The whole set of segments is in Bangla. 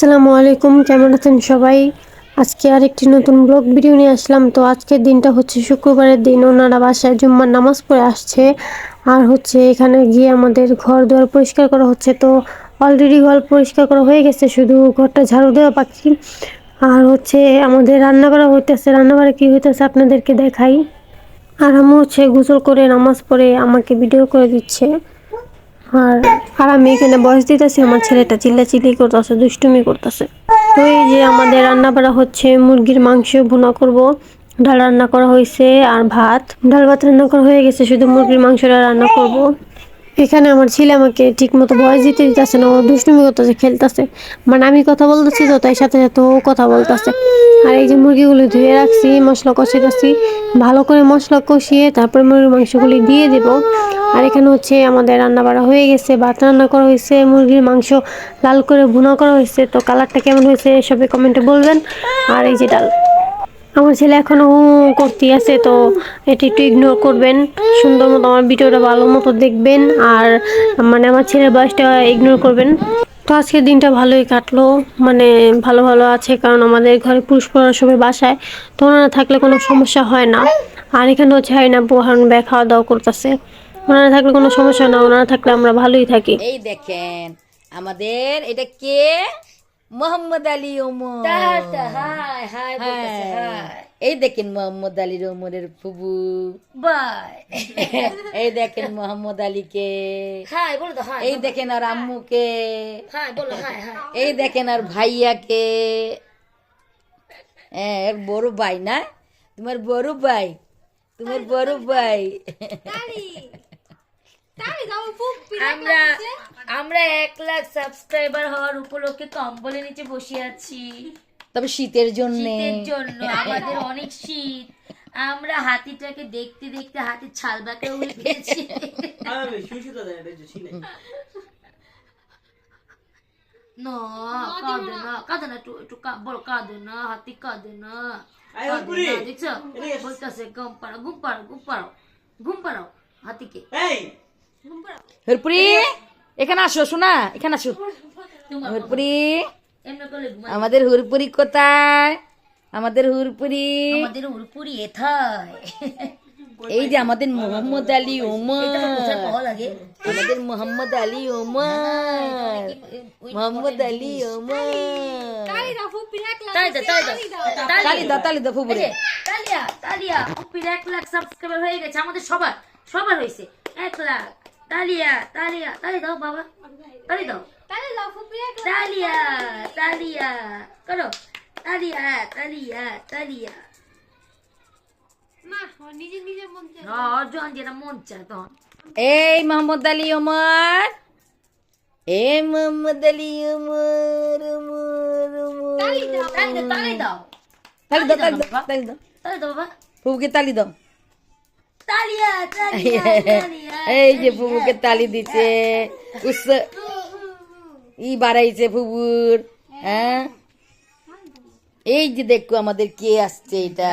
আসসালামু আলাইকুম, কেমন আছেন সবাই? আজকে আরেকটি নতুন ব্লগ ভিডিও নিয়ে আসলাম। তো আজকের দিনটা হচ্ছে শুক্রবারের দিন, ওনারা বাসায় জুম্মার নামাজ পড়ে আসছে। আর হচ্ছে এখানে গিয়ে আমাদের ঘর দুয়ার পরিষ্কার করা হচ্ছে। তো অলরেডি ঘর পরিষ্কার করা হয়ে গেছে, শুধু ঘরটা ঝাড়ু দেওয়া বাকি। আর হচ্ছে আমাদের রান্না করা হইতেছে। রান্নাঘরে কি হইতেছে আপনাদেরকে দেখাই। আর আমি হচ্ছে গোসল করে নামাজ পড়ে আমাকে ভিডিও করে দিচ্ছে। আর আর আমি এখানে বয়স দিতেছি, আমার ছেলেটা চিল্লা চিল্লি করতেছে, দুষ্টুমি করতেছে। তো এই যে আমাদের রান্না করা হচ্ছে, মুরগির মাংস ভুনা করব। ডাল রান্না করা হয়েছে আর ভাত। ডাল ভাত রান্না করা হয়ে গেছে, শুধু মুরগির মাংসটা রান্না করব। এখানে আমার ছেলে আমাকে ঠিক মতো বয়স দিতে দিতেছে না, ও দুষ্টুমি করতেছে, খেলতেছে। মানে আমি কথা বলতেছি তো, তাই সাথে সাথে ও কথা বলতেছে। আর এই যে মুরগিগুলি ধুয়ে রাখছি, মশলা কষাইতেছি, ভালো করে মশলা কষিয়ে তারপরে মুরগির মাংসগুলি দিয়ে দেব। আর এখানে হচ্ছে আমাদের রান্না বাড়া হয়ে গেছে, ভাত রান্না করা হয়েছে, মুরগির মাংস লাল করে ভুনা করা হয়েছে। তো কালারটা কেমন হয়েছে, সবাই কমেন্টে বলবেন। আর এই যে ডাল। আমার ছেলে এখনও করতে আছে তো এটি একটু ইগনোর করবেন। সুন্দর মতো আমার ভিডিওটা ভালো মতো দেখবেন আর মানে আমার ছেলের বয়সটা ইগনোর করবেন। তো আজকের দিনটা ভালোই কাটলো মানে ভালো ভালো আছে কারণ আমাদের ঘরে পুরুষ পড়ার সবাই বাসায় তো ওনারা থাকলে কোনো সমস্যা হয় না। আর এখানে হচ্ছে হয় না পোহান ব্যয় খাওয়া দাওয়া করতেছে। ওনারা থাকলে কোনো সমস্যা না ওনারা থাকলে আমরা ভালোই থাকি। এই দেখেন আমাদের এটা কে? মোহাম্মদ আলী ওমর। হাই হাই হ্যাঁ। এই দেখেন মোহাম্মদ আলীর ওমরের ফুবু। বাই। এই দেখেন মোহাম্মদ আলীকে। হাই বলো তো হাই এই দেখেন আর আম্মুকে। হাই বলো হাই হাই। এই দেখেন আর ভাইয়াকে। হ্যাঁ এর বড় ভাই না? তোমার বড় ভাই। তোমার বড় ভাই। আমরা আমরা এক লাখ সাবস্ক্রাইবার হওয়ার উপলক্ষে কম্বলের নিচে বসে আছি। তবে শীতের জন্য। জন্য আমাদের অনেক শীত। আমরা হাতিটাকে দেখতে দেখতে হাতির ছাল বাঁকা হয়ে গেছি। না কাঁদে না কাঁদে না একটু একটু বড় কাঁদে না হাতি কাঁদে না। দেখছ? বলতেছে ঘুম পাড়াও ঘুম পাড়াও ঘুম পাড়াও ঘুম পাড়াও হাতিকে। হরপুরি এখানে আসো শোনা এখানে আসো। হরপুরি। আমাদের হুরপুরি কোথায়? আমাদের হুরপুরি। আমাদের উড়পুরি এথায়। এই যে আমাদের মোহাম্মদ আলী ওমর। আমাদের মোহাম্মদ আলী ওমর। মোহাম্মদ আলী ওমর। তালি দাও তালি দাও ফুবুরে তালিয়া তালিয়া অপির এক লাখ সাবস্ক্রাইবার হয়ে গেছে আমাদের সবার। সবার হয়েছে। এক লাখ। তালিয়া তালিয়া তালি দাও বাবা তালি দাও তালিয়া তালিয়া করো তালিয়া তালিয়া তালিয়া এই মোহাম্মদ আলী ওমর এই মোহাম্মদ আলী ওমর ওমর ওমর তালি দাও তালি দাও তালি দাও তালি দাও তালি দাও তালি দাও বাবা ফুবুকে তালি দাও তালিয়া তালিয়া এই যে ফুবুকে তালি উস ই বাড়াইছে ফুবুর হ্যাঁ? এই যে দেখো আমাদের কে আসছে এটা।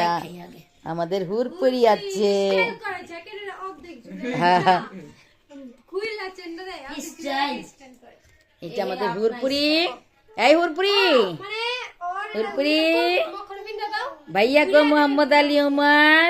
আমাদের হুরপুরি আছে হ্যাঁ হ্যাঁ। এটা আমাদের হুরপুরি। এই হুরপুরি। হুরপুরি। ভাইয়া গো মোহাম্মদ আলী ওমর।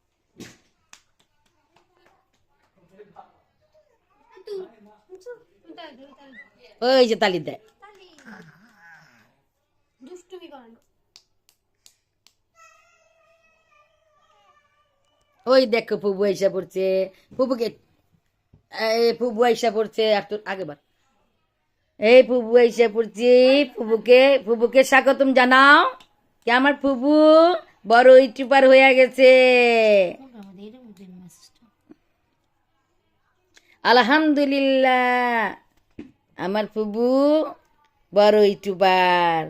ওই যে তালি দেয় ওই দেখো, ফুবু আইসা পড়ছে। এই ফুবু আইসা পড়ছে, একটু এই ফুবু আইসা পড়ছে, ফুবুকে ফুবুকে স্বাগতম জানাও। কি আমার ফুবু? বড় ইউটিউবার হয়ে গেছে। আলহামদুলিল্লাহ। আমার প্রভু বড় ইউটিউবার।